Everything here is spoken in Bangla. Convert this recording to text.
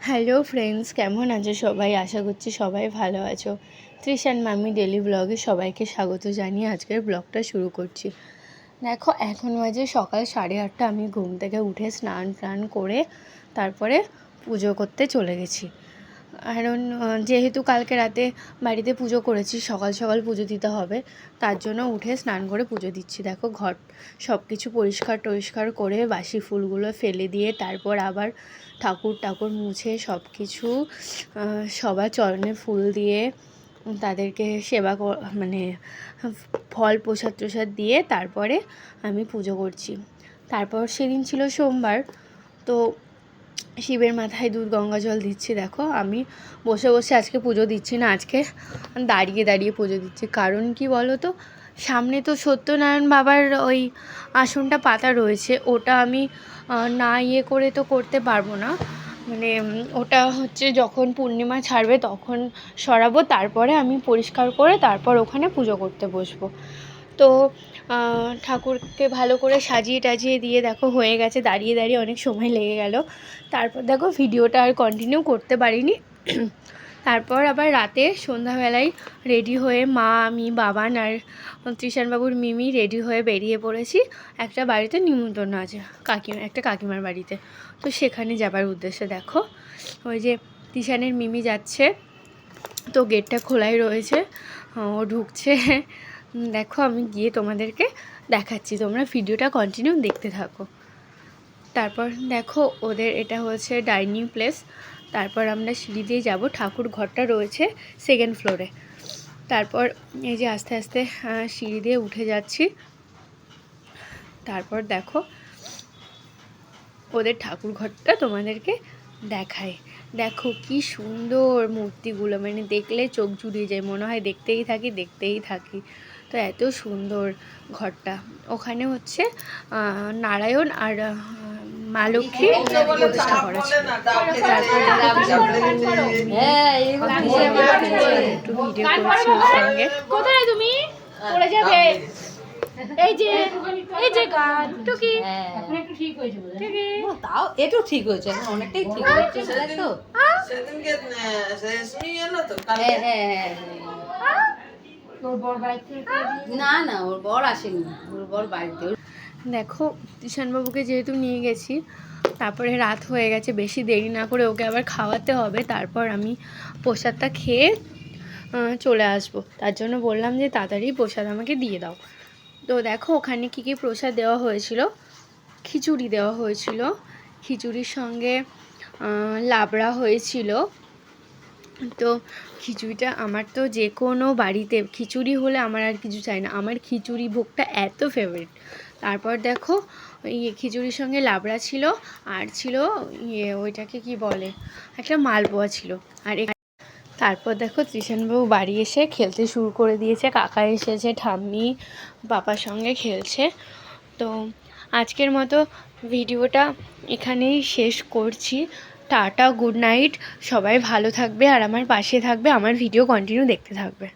হ্যালো ফ্রেন্ডস, কেমন আছো সবাই? আশা করছি সবাই ভালো আছো। ত্রিশান মামি ডেলি ব্লগে সবাইকে স্বাগত জানিয়ে আজকের ব্লগটা শুরু করছি। দেখো, এখন বাজে সকাল সাড়ে আটটা। আমি ঘুম থেকে উঠে স্নান টান করে তারপরে পুজো করতে চলে গেছি। কারণ যেহেতু কালকে রাতে বাড়িতে পুজো করেছি, সকাল সকাল পুজো দিতে হবে, তার জন্য উঠে স্নান করে পুজো দিচ্ছি। দেখো ঘর সব কিছু পরিষ্কার টরিষ্কার করে বাসি ফুলগুলো ফেলে দিয়ে তারপর আবার ঠাকুর ঠাকুর মুছে সব কিছু সবার চরণে ফুল দিয়ে তাদেরকে সেবা মানে ফল প্রসাদ প্রসাদ দিয়ে তারপরে আমি পুজো করছি। তারপর সেদিন ছিল সোমবার, তো শিবের মাথায় দুধ গঙ্গা জল দিচ্ছি, দেখো। আমি বসে বসে আজকে পুজো দিচ্ছি না, আজকে দাঁড়িয়ে দাঁড়িয়ে পুজো দিচ্ছি। কারণ কি বলো তো, সামনে তো সত্যনারায়ণ বাবার ওই আসনটা পাতা রয়েছে, ওটা আমি না ইয়ে করে তো করতে পারব না। মানে ওটা হচ্ছে যখন পূর্ণিমা ছাড়বে তখন সরাবো, তারপরে আমি পরিষ্কার করে তারপর ওখানে পুজো করতে বসবো। তো ঠাকুরকে ভালো করে সাজিয়ে টাজিয়ে দিয়ে দেখো হয়ে গেছে, দাঁড়িয়ে দাঁড়িয়ে অনেক সময় লেগে গেল। তারপর দেখো ভিডিওটা আর কন্টিনিউ করতে পারিনি। তারপর আবার রাতে সন্ধ্যাবেলায় রেডি হয়ে মা, আমি বাবান আর ত্রিশানবাবুর মিমি রেডি হয়ে বেরিয়ে পড়েছি একটা বাড়িতে নিমন্ত্রণ আছে কাকিমা একটা কাকিমার বাড়িতে। তো সেখানে যাবার উদ্দেশ্যে দেখো, ওই যে ত্রিশানের মিমি যাচ্ছে, তো গেটটা খোলাই রয়েছে, ও ঢুকছে দেখো, আমি গিয়ে তোমাদেরকে দেখাচ্ছি। তোমরা ভিডিওটা কন্টিনিউ দেখতে থাকো। তারপর দেখো, ওদের এটা হচ্ছে ডাইনিং প্লেস তারপর আমরা সিঁড়ি দিয়ে যাব। ঠাকুর ঘরটা রয়েছে সেকেন্ড ফ্লোরে তারপর এই যে আস্তে আস্তে সিঁড়ি দিয়ে উঠে যাচ্ছি। তারপর দেখো, ওদের ঠাকুর ঘরটা তোমাদেরকে দেখায় দেখো, কি সুন্দর মূর্তিগুলো। মানে দেখলে চোখ জুড়িয়ে যায়। মনে হয় দেখতেই থাকি দেখতেই থাকি। তো এত সুন্দর ঘরটা। ওখানে হচ্ছে নারায়ণ আর মা লক্ষ্মী প্রতিষ্ঠা করা ছিল হ্যাঁ, মাটি? একটু ভিডিও করছি সঙ্গে। কোথায় তুমি? পড়ে যাবে। এই যে এই যে গান টুকি। হ্যাঁ। টুকি। তাও ঠিক হয়েছে এখন অনেকটাই ঠিক হয়েছে তাই তো। সেদিনকে আহ, এলো তো কালকে? হ্যাঁ হ্যাঁ হ্যাঁ হ্যাঁ। না না ওর বর আসেনি। ওর বর বাড়িতে। দেখো ঈশানবাবুকে যেহেতু নিয়ে গেছি তারপরে রাত হয়ে গেছে বেশি দেরি না করে ওকে আবার খাওয়াতে হবে। তারপর আমি প্রসাদটা খেয়ে চলে আসব। তার জন্য বললাম যে তাড়াতাড়ি প্রসাদ আমাকে দিয়ে দাও। তো দেখো ওখানে কী কী প্রসাদ দেওয়া হয়েছিল? খিচুড়ি দেওয়া হয়েছিল। খিচুড়ির সঙ্গে লাবড়া হয়েছিল। তো খিচুড়িটা আমার তো যে কোনো বাড়িতে, খিচুড়ি হলে আমার আর কিছু চাই না। আমার খিচুড়ি ভোগটা এত ফেভারিট তারপর দেখো ইয়ে খিচুড়ির সঙ্গে লাবড়া ছিল, আর ছিল ইয়ে ওইটাকে কি বলে? একটা মালপোয়া ছিল। আর তারপর দেখো ত্রিশানবাবু বাড়ি এসে খেলতে শুরু করে দিয়েছে। কাকা এসেছে, ঠাম্মি বাবার সঙ্গে খেলছে। তো আজকের মতো ভিডিওটা এখানেই শেষ করছি। টাটা, গুড নাইট, সবাই ভালো থাকবে আর আমার পাশে থাকবে, আমার ভিডিও কন্টিনিউ দেখতে থাকবে।